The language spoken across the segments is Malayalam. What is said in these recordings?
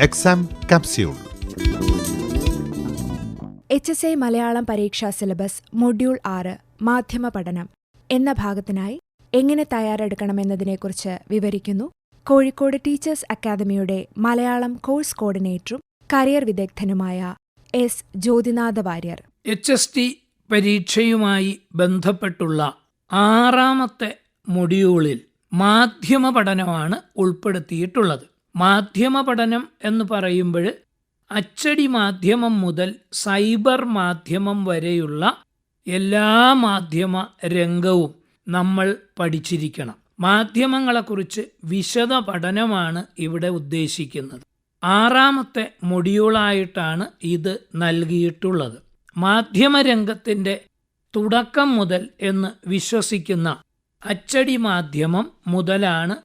Exam capsule H S I Malayalam പരീക്ഷാ സിലബസ് മൊഡ്യൂൾ ആറ് മാധ്യമ പഠനം എന്ന ഭാഗത്തിനായി എങ്ങനെ തയ്യാറെടുക്കണമെന്നതിനെക്കുറിച്ച് വിവരിക്കുന്നു. കോഴിക്കോട് ടീച്ചേഴ്സ് അക്കാദമിയുടെ മലയാളം കോഴ്സ് കോർഡിനേറ്ററും career വിദഗ്ധനുമായ S Jyothinatha Warrier. H S T പരീക്ഷയുമായി ബന്ധപ്പെട്ടുള്ള ആറാമത്തെ മൊഡ്യൂളിൽ മാധ്യമ പഠനമാണ് ഉൾപ്പെടുത്തിയിട്ടുള്ളത്. മാധ്യമ പഠനം എന്ന് പറയുമ്പോൾ അച്ചടി മാധ്യമം മുതൽ സൈബർ മാധ്യമം വരെയുള്ള എല്ലാ മാധ്യമ രംഗവും നമ്മൾ പഠിച്ചിരിക്കണം. മാധ്യമങ്ങളെക്കുറിച്ച് വിശദ പഠനമാണ് ഇവിടെ ഉദ്ദേശിക്കുന്നത്. ആറാമത്തെ മൊഡ്യൂളായിട്ടാണ് ഇത് നൽകിയിട്ടുള്ളത്. മാധ്യമരംഗത്തിന്റെ തുടക്കം മുതൽ എന്ന് വിശ്വസിക്കുന്ന അച്ചടി മാധ്യമം മുതലാണ്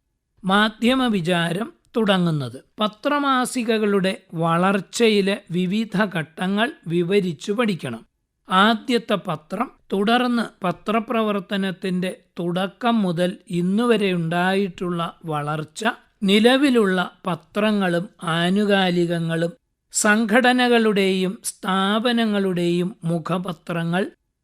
മാധ്യമ വിചാരം തുടങ്ങുന്നത്. പത്രമാസികകളുടെ വളർച്ചയിലെ വിവിധ ഘട്ടങ്ങൾ വിവരിച്ചു പഠിക്കണം. ആദ്യത്തെ പത്രം തുടർന്ന് പത്രപ്രവർത്തനത്തിന്റെ തുടക്കം മുതൽ ഇന്നുവരെ ഉണ്ടായിട്ടുള്ള വളർച്ച നിലവിലുള്ള പത്രങ്ങളും ആനുകാലികങ്ങളും സംഘടനകളുടെയും സ്ഥാപനങ്ങളുടെയും മുഖപത്രങ്ങൾ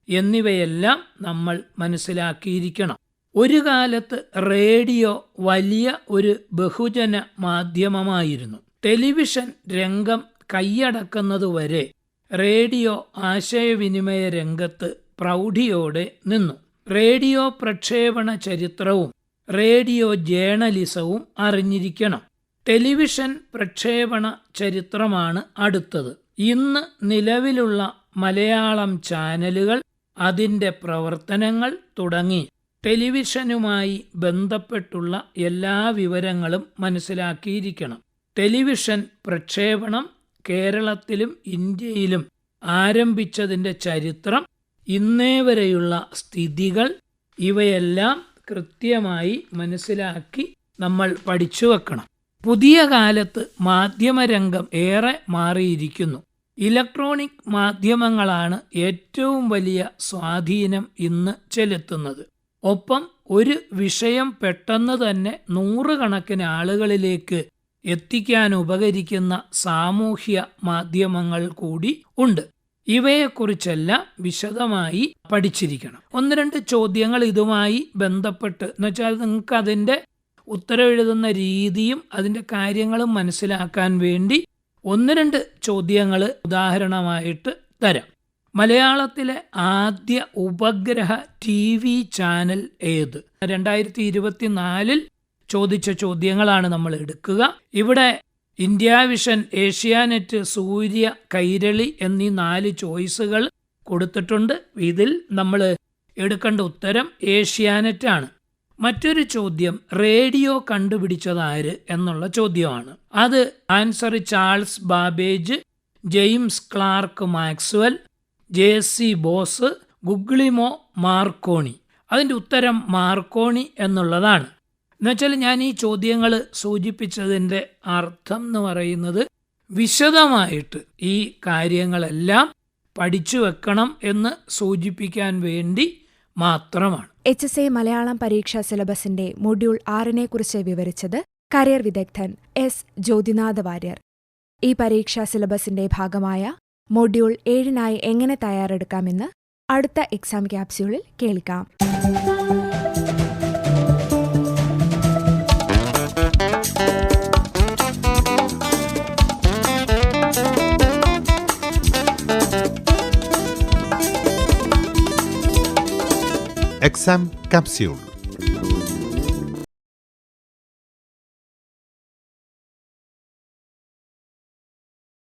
എന്നിവയെല്ലാം നമ്മൾ മനസ്സിലാക്കിയിരിക്കണം. ഒരു കാലത്ത് റേഡിയോ വലിയ ഒരു ബഹുജന മാധ്യമമായിരുന്നു. ടെലിവിഷൻ രംഗം കൈയടക്കുന്നതുവരെ റേഡിയോ ആശയവിനിമയ രംഗത്ത് പ്രൗഢിയോടെ നിന്നു. റേഡിയോ പ്രക്ഷേപണ ചരിത്രവും റേഡിയോ ജേണലിസവും അറിഞ്ഞിരിക്കണം. ടെലിവിഷൻ പ്രക്ഷേപണ ചരിത്രമാണ് അടുത്തത്. ഇന്ന് നിലവിലുള്ള മലയാളം ചാനലുകൾ അതിന്റെ പ്രവർത്തനങ്ങൾ തുടങ്ങി. ടെലിവിഷനുമായി ബന്ധപ്പെട്ടുള്ള എല്ലാ വിവരങ്ങളും മനസ്സിലാക്കിയിരിക്കണം. ടെലിവിഷൻ പ്രക്ഷേപണം കേരളത്തിലും ഇന്ത്യയിലും ആരംഭിച്ചതിന്റെ ചരിത്രം ഇന്നേ വരെയുള്ള സ്ഥിതികൾ ഇവയെല്ലാം കൃത്യമായി മനസ്സിലാക്കി നമ്മൾ പഠിച്ചു വെക്കണം. പുതിയ കാലത്ത് മാധ്യമരംഗം ഏറെ മാറിയിരിക്കുന്നു. ഇലക്ട്രോണിക് മാധ്യമങ്ങളാണ് ഏറ്റവും വലിയ സ്വാധീനം ഇന്ന് ചെലുത്തുന്നത്. ഒപ്പം ഒരു വിഷയം പെട്ടെന്ന് തന്നെ നൂറുകണക്കിന് ആളുകളിലേക്ക് എത്തിക്കാൻ ഉപകരിക്കുന്ന സാമൂഹ്യ മാധ്യമങ്ങൾ കൂടി ഉണ്ട്. ഇവയെക്കുറിച്ചെല്ലാം വിശദമായി പഠിച്ചിരിക്കണം. ഒന്ന് രണ്ട് ചോദ്യങ്ങൾ ഇതുമായി ബന്ധപ്പെട്ട് എന്ന് വെച്ചാൽ നിങ്ങൾക്ക് അതിന്റെ ഉത്തരവെഴുതുന്ന രീതിയും അതിന്റെ കാര്യങ്ങളും മനസ്സിലാക്കാൻ വേണ്ടി ഒന്ന് രണ്ട് ചോദ്യങ്ങൾ ഉദാഹരണമായിട്ട് തരാം. മലയാളത്തിലെ ആദ്യ ഉപഗ്രഹ ടി വി ചാനൽ ഏത്? രണ്ടായിരത്തി ഇരുപത്തിനാലിൽ ചോദിച്ച ചോദ്യങ്ങളാണ് നമ്മൾ എടുക്കുക. ഇവിടെ ഇന്ത്യ വിഷൻ ഏഷ്യാനെറ്റ് സൂര്യ കൈരളി എന്നീ നാല് ചോയ്സുകൾ കൊടുത്തിട്ടുണ്ട്. ഇതിൽ നമ്മൾ എടുക്കേണ്ട ഉത്തരം ഏഷ്യാനെറ്റ് ആണ്. മറ്റൊരു ചോദ്യം റേഡിയോ കണ്ടുപിടിച്ചതാര് എന്നുള്ള ചോദ്യമാണ്. അത് answer Charles Babbage James Clerk Maxwell J C Bose Guglielmo Marconi. അതിന്റെ ഉത്തരം മാർക്കോണി എന്നുള്ളതാണ്. എന്നുവെച്ചാൽ ഞാൻ ഈ ചോദ്യങ്ങൾ സൂചിപ്പിച്ചതിന്റെ അർത്ഥം എന്ന് പറയുന്നത് വിശദമായിട്ട് ഈ കാര്യങ്ങളെല്ലാം പഠിച്ചു വെക്കണം എന്ന് സൂചിപ്പിക്കാൻ വേണ്ടി മാത്രമാണ്. എച്ച് എസ് എ മലയാളം പരീക്ഷാ സിലബസിന്റെ മൊഡ്യൂൾ ആറിനെ കുറിച്ച് വിവരിച്ചത് കരിയർ വിദഗ്ധൻ എസ് ജ്യോതിനാഥ് വാര്യർ. ഈ പരീക്ഷാ സിലബസിന്റെ ഭാഗമായ മൊഡ്യൂൾ ഏഴിനായി എങ്ങനെ തയ്യാറെടുക്കാമെന്ന് അടുത്ത എക്സാം ക്യാപ്സ്യൂളിൽ കേൾക്കാം. Exam capsule